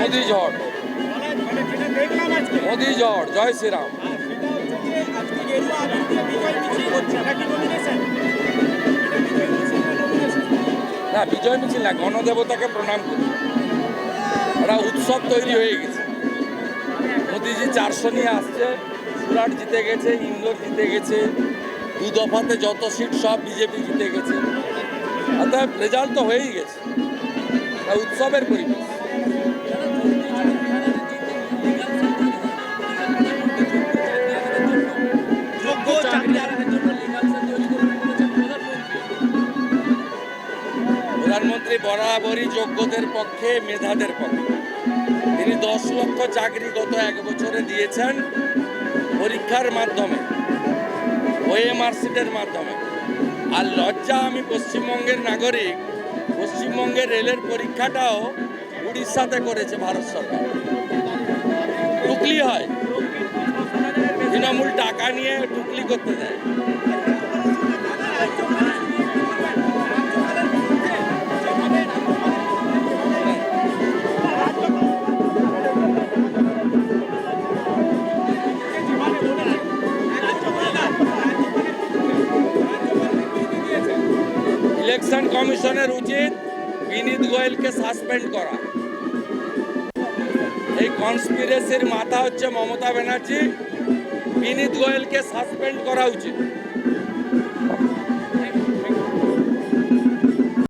মোদি ঝড়। মোদি ঝড়, জয় শ্রীরাম। না, বিজয় মিছিল না, গণদেবতাকে প্রণাম করি। একটা উৎসব তৈরি হয়ে গেছে। মোদিজি চারশো নিয়ে আসছে, সুরাট জিতে গেছে ইন্দোর জিতে গেছে, দু দফাতে যত সিট সব বিজেপি জিতে গেছে। অর্থাৎ রেজাল্ট তো হয়েই গেছে। উৎসবের পরিবেশ। প্রধানমন্ত্রী বরাবরই যোগ্যদের পক্ষে, মেধাদের পক্ষে। তিনি দশ লক্ষ চাকরি গত এক বছরে দিয়েছেন পরীক্ষার মাধ্যমে ওএমআর সিটের মাধ্যমে। আর লজ্জা, আমি পশ্চিমবঙ্গের নাগরিক, পশ্চিমবঙ্গের রেলের পরীক্ষাটাও উড়িষ্যাতে করেছে ভারত সরকার। টুকলি হয়। তৃণমূল টাকা নিয়ে টুকলি করতে দেয়। ইলেকশন কমিশনের উচিত বিনীত গোয়েলকে সাসপেন্ড করা। এই কনস্পিরেসির মাথা হচ্ছে মমতা ব্যানার্জি, বিনীত গোয়েলকে সাসপেন্ড করা উচিত।